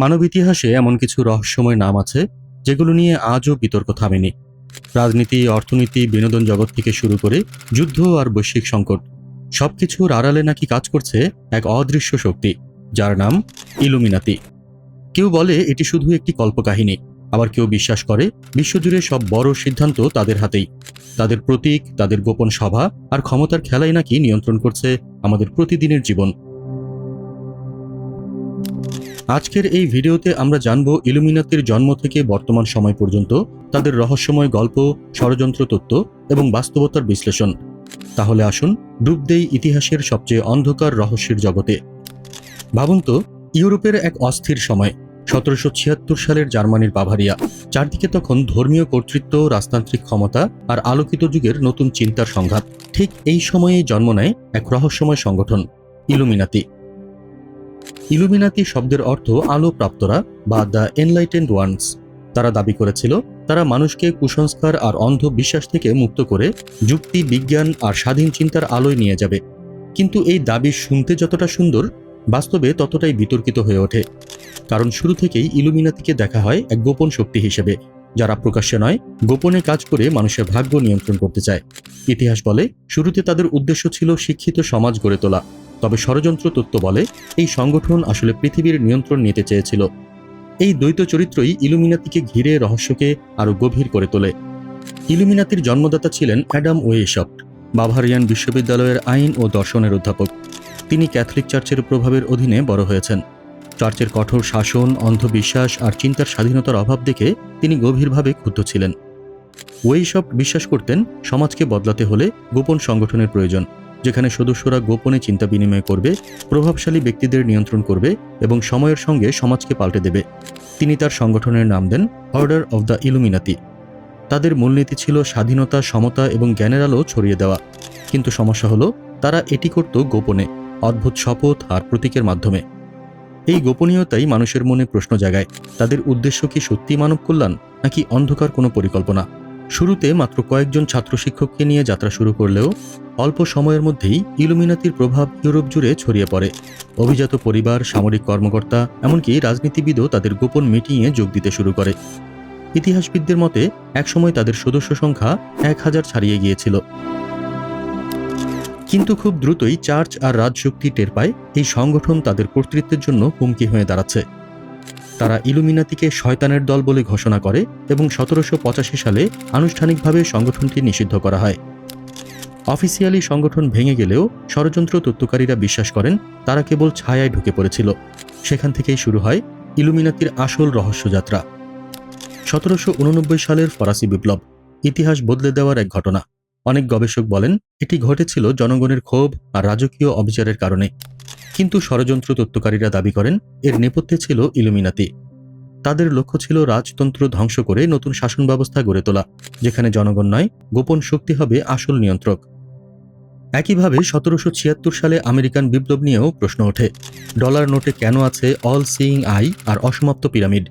মানব ইতিহাসে এমন কিছু রহস্যময় নাম আছে, যেগুলো নিয়ে আজও বিতর্ক থামেনি। রাজনীতি, অর্থনীতি, বিনোদন জগৎ থেকে শুরু করে যুদ্ধ আর বৈশ্বিক সংকট, সবকিছুর আড়ালে নাকি কাজ করছে এক অদৃশ্য শক্তি, যার নাম ইলুমিনাতি। কেউ বলে এটি শুধু একটি কল্পকাহিনী, আবার কেউ বিশ্বাস করে বিশ্বজুড়ে সব বড় সিদ্ধান্ত তাদের হাতেই। তাদের প্রতীক, তাদের গোপন সভা আর ক্ষমতার খেলাই নাকি নিয়ন্ত্রণ করছে আমাদের প্রতিদিনের জীবন। আজকের এই ভিডিওতে আমরা জানব ইলুমিনাতির জন্ম থেকে বর্তমান সময় পর্যন্ত, তাদের রহস্যময় গল্প, ষড়যন্ত্র তত্ত্ব এবং বাস্তবতার বিশ্লেষণ। তাহলে আসুন ডুব দেই ইতিহাসের সবচেয়ে অন্ধকার রহস্যের জগতে। ভাবুন তো, ইউরোপের এক অস্থির সময়, সতেরোশো ছিয়াত্তর সালের জার্মানির বাভারিয়া। চারদিকে তখন ধর্মীয় কর্তৃত্ব, রাজতান্ত্রিক ক্ষমতা আর আলোকিত যুগের নতুন চিন্তার সংঘাত। ঠিক এই সময়েই জন্ম নেয় এক রহস্যময় সংগঠন, ইলুমিনাতি। ইলুমিনাতি শব্দের অর্থ আলো প্রাপ্তরা বা দ্য এনলাইটেন্ড ওয়ান্স। তারা দাবি করেছিল, তারা মানুষকে কুসংস্কার আর অন্ধ বিশ্বাস থেকে মুক্ত করে যুক্তি, বিজ্ঞান আর স্বাধীন চিন্তার আলোয় নিয়ে যাবে। কিন্তু এই দাবি শুনতে যতটা সুন্দর, বাস্তবে ততটাই বিতর্কিত হয়ে ওঠে। কারণ শুরু থেকেই ইলুমিনাতিকে দেখা হয় এক গোপন শক্তি হিসেবে। যারা প্রকাশ্যে নয়, গোপনে কাজ করে মানুষের ভাগ্য নিয়ন্ত্রণ করতে চায়। ইতিহাস বলে, শুরুতে তাদের উদ্দেশ্য ছিল শিক্ষিত সমাজ গড়ে তোলা। তবে ষড়যন্ত্র তত্ত্ব বলে, এই সংগঠন আসলে পৃথিবীর নিয়ন্ত্রণ নিতে চেয়েছিল। এই দ্বৈত চরিত্রই ইলুমিনাতিকে ঘিরে রহস্যকে আরও গভীর করে তোলে। ইলুমিনাতির জন্মদাতা ছিলেন অ্যাডাম ওয়েশপ্ট বাভারিয়ান বিশ্ববিদ্যালয়ের আইন ও দর্শনের অধ্যাপক। তিনি ক্যাথলিক চার্চের প্রভাবের অধীনে বড় হয়েছেন। চার্চের কঠোর শাসন, অন্ধবিশ্বাস আর চিন্তার স্বাধীনতার অভাব দেখে তিনি গভীরভাবে ক্ষুব্ধ ছিলেন। ওয়েইসপ্ট বিশ্বাস করতেন সমাজকে বদলাতে হলে গোপন সংগঠনের প্রয়োজন, যেখানে সদস্যরা গোপনে চিন্তা বিনিময় করবে, প্রভাবশালী ব্যক্তিদের নিয়ন্ত্রণ করবে এবং সময়ের সঙ্গে সমাজকে পাল্টে দেবে। তিনি তার সংগঠনের নাম দেন অর্ডার অব দ্য ইলুমিনাতি তাদের মূলনীতি ছিল স্বাধীনতা, সমতা এবং জ্ঞানের আলো ছড়িয়ে দেওয়া। কিন্তু সমস্যা হলো, তারা এটি করত গোপনে, অদ্ভুত শপথ আর প্রতীকের মাধ্যমে। এই গোপনীয়তাই মানুষের মনে প্রশ্ন জাগায়। তাদের উদ্দেশ্য কি সত্যি মানব কল্যাণ, নাকি অন্ধকার কোনো পরিকল্পনা? শুরুতে মাত্র কয়েকজন ছাত্র শিক্ষককে নিয়ে যাত্রা শুরু করলেও অল্প সময়ের মধ্যেই ইলুমিনাতির প্রভাব ইউরোপ জুড়ে ছড়িয়ে পড়ে। অভিজাত পরিবার, সামরিক কর্মকর্তা, এমনকি রাজনীতিবিদও তাদের গোপন মিটিংয়ে যোগ দিতে শুরু করে। ইতিহাসবিদদের মতে, একসময় তাদের সদস্য সংখ্যা এক হাজার ছাড়িয়ে গিয়েছিল। কিন্তু খুব দ্রুতই চার্চ আর রাজশক্তি টের পায় এই সংগঠন তাদের কর্তৃত্বের জন্য হুমকি হয়ে দাঁড়াচ্ছে। তারা ইলুমিনাতিকে শয়তানের দল বলে ঘোষণা করে এবং সতেরোশো পঁচাশি সালে আনুষ্ঠানিকভাবে সংগঠনটি নিষিদ্ধ করা হয়। অফিসিয়ালি সংগঠন ভেঙে গেলেও ষড়যন্ত্র তত্ত্বকারীরা বিশ্বাস করেন তারা কেবল ছায়ায় ঢুকে পড়েছিল। সেখান থেকেই শুরু হয় ইলুমিনাতির আসল রহস্যযাত্রা। সতেরোশো উননব্বই সালের ফরাসি বিপ্লব। ইতিহাস বদলে দেওয়ার এক ঘটনা। অনেক গবেষক বলেন, এটি ঘটেছিল জনগণের ক্ষোভ আর রাজকীয় অবিচারের কারণে। কিন্তু ষড়যন্ত্র তত্ত্বকারীরা দাবি করেন, এর নেপথ্যে ছিল ইলুমিনাতি। তাদের লক্ষ্য ছিল রাজতন্ত্র ধ্বংস করে নতুন শাসন ব্যবস্থা গড়ে তোলা, যেখানে জনগণ নয়, গোপন শক্তি হবে আসল নিয়ন্ত্রক। একইভাবে সতেরোশো ছিয়াত্তর সালে আমেরিকান বিপ্লব নিয়েও প্রশ্ন ওঠে, ডলার নোটে কেন আছে অল সিইং আই আর অসমাপ্ত পিরামিড?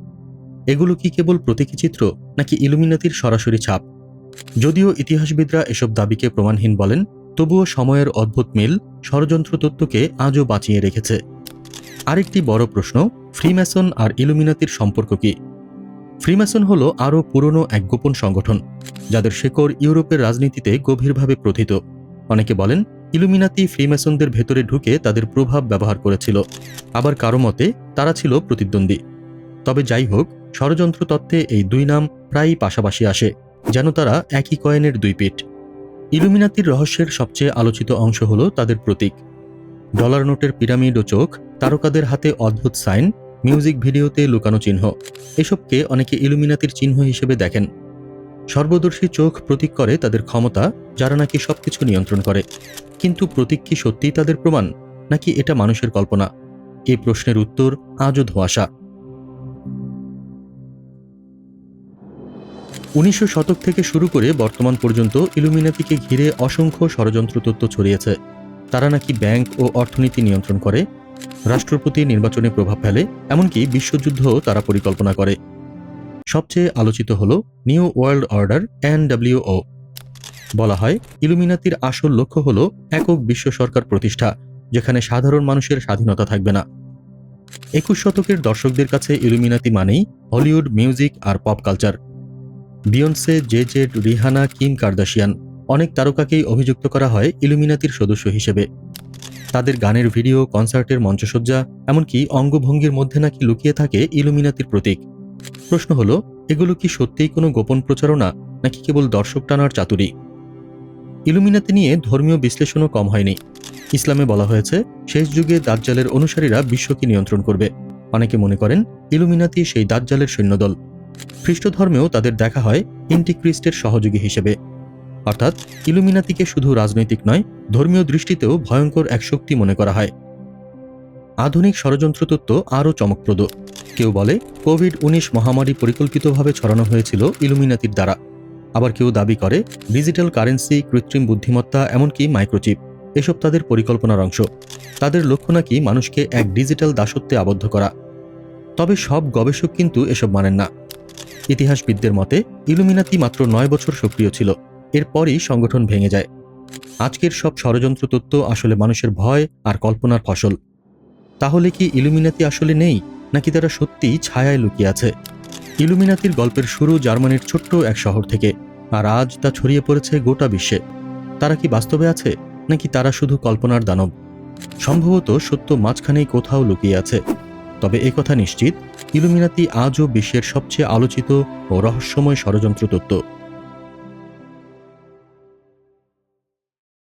এগুলো কি কেবল প্রতীকী চিত্র, নাকি ইলুমিনাতির সরাসরি ছাপ? যদিও ইতিহাসবিদরা এসব দাবিকে প্রমাণহীন বলেন, তবুও সময়ের অদ্ভুত মিল ষড়যন্ত্র তত্ত্বকে আজও বাঁচিয়ে রেখেছে। আরেকটি বড় প্রশ্ন, ফ্রিম্যাসন আর ইলুমিনাতির সম্পর্ক কি? ফ্রিম্যাসন হল আরও পুরনো এক গোপন সংগঠন, যাদের শেকড় ইউরোপের রাজনীতিতে গভীরভাবে প্রথিত। অনেকে বলেন, ইলুমিনাতি ফ্রিম্যাসনদের ভেতরে ঢুকে তাদের প্রভাব ব্যবহার করেছিল, আবার কারও মতে তারা ছিল প্রতিদ্বন্দ্বী। তবে যাই হোক, ষড়যন্ত্র তত্ত্বে এই দুই নাম প্রায়ই পাশাপাশি আসে। যেন তারা একই কয়েনের দুই পিঠ। ইলুমিনাতির রহস্যের সবচেয়ে আলোচিত অংশ হল তাদের প্রতীক। ডলার নোটের পিরামিড ও চোখ, তারকাদের হাতে অদ্ভুত সাইন, মিউজিক ভিডিওতে লুকানো চিহ্ন। এসবকে অনেকে ইলুমিনাতির চিহ্ন হিসেবে দেখেন। সর্বদর্শী চোখ প্রতীক করে তাদের ক্ষমতা, যারা নাকি সবকিছু নিয়ন্ত্রণ করে। কিন্তু প্রতীক কি সত্যিই তাদের প্রমাণ, নাকি এটা মানুষের কল্পনা? এই প্রশ্নের উত্তর আজও ধোঁয়াশা। উনিশশো শতক থেকে শুরু করে বর্তমান পর্যন্ত ইলুমিনাতিকে ঘিরে অসংখ্য ষড়যন্ত্র তত্ত্ব ছড়িয়েছে। তারা নাকি ব্যাংক ও অর্থনীতি নিয়ন্ত্রণ করে, রাষ্ট্রপতি নির্বাচনে প্রভাব ফেলে, এমনকি বিশ্বযুদ্ধও তারা পরিকল্পনা করে। সবচেয়ে আলোচিত হল নিউ ওয়ার্ল্ড অর্ডার, এনডব্লিউও। বলা হয়, ইলুমিনাতির আসল লক্ষ্য হল একক বিশ্ব সরকার প্রতিষ্ঠা, যেখানে সাধারণ মানুষের স্বাধীনতা থাকবে না। একুশ শতকের দর্শকদের কাছে ইলুমিনাতি মানেই হলিউড মিউজিক আর pop culture. Beyonce, Jay Z Rihanna, Kim Kardashian অনেক তারকাকেই অভিযুক্ত করা হয় ইলুমিনাতির সদস্য হিসেবে। তাদের গানের ভিডিও, কনসার্টের মঞ্চসজ্জা, এমনকি অঙ্গভঙ্গির মধ্যে নাকি লুকিয়ে থাকে ইলুমিনাতির প্রতীক। প্রশ্ন হলো, এগুলো কি সত্যিই কোনো গোপন প্রচারণা, নাকি কেবল দর্শক টানার চাতুরি? ইলুমিনাতি নিয়ে ধর্মীয় বিশ্লেষণও কম হয়নি। ইসলামে বলা হয়েছে, শেষ যুগে দাজ্জালের অনুসারীরা বিশ্বকে নিয়ন্ত্রণ করবে। অনেকে মনে করেন, ইলুমিনাতি সেই দাজ্জালের সৈন্যদল। খ্রিস্ট ধর্মেও তাদের দেখা হয় ইন্টিক্রিস্টের সহযোগী হিসেবে। অর্থাৎ ইলুমিনাতিকে শুধু রাজনৈতিক নয়, ধর্মীয় দৃষ্টিতেও ভয়ঙ্কর এক শক্তি মনে করা হয়। আধুনিক ষড়যন্ত্র তত্ত্ব আরও চমকপ্রদ। কেউ বলে কোভিড উনিশ মহামারী পরিকল্পিতভাবে ছড়ানো হয়েছিল ইলুমিনাতির দ্বারা। আবার কেউ দাবি করে, ডিজিটাল কারেন্সি, কৃত্রিম বুদ্ধিমত্তা, এমনকি মাইক্রোচিপ, এসব তাদের পরিকল্পনার অংশ। তাদের লক্ষ্য নাকি মানুষকে এক ডিজিটাল দাসত্বে আবদ্ধ করা। তবে সব গবেষক কিন্তু এসব মানেন না। ইতিহাসবিদদের মতে, ইলুমিনাতি মাত্র নয় বছর সক্রিয় ছিল। এরপরই সংগঠন ভেঙে যায়। আজকের সব ষড়যন্ত্র তত্ত্ব আসলে মানুষের ভয় আর কল্পনার ফসল। তাহলে কি ইলুমিনাতি আসলে নেই, নাকি তারা সত্যিই ছায়ায় লুকিয়ে আছে? ইলুমিনাতির গল্পের শুরু জার্মানির ছোট্ট এক শহর থেকে, আর আজ তা ছড়িয়ে পড়েছে গোটা বিশ্বে। তারা কি বাস্তবে আছে, নাকি তারা শুধু কল্পনার দানব? সম্ভবত সত্য মাঝখানেই কোথাও লুকিয়ে আছে। তবে একথা নিশ্চিত ইলুমিনাতি আজও বিশ্বের সবচেয়ে আলোচিত ও রহস্যময় ষড়যন্ত্র তত্ত্ব।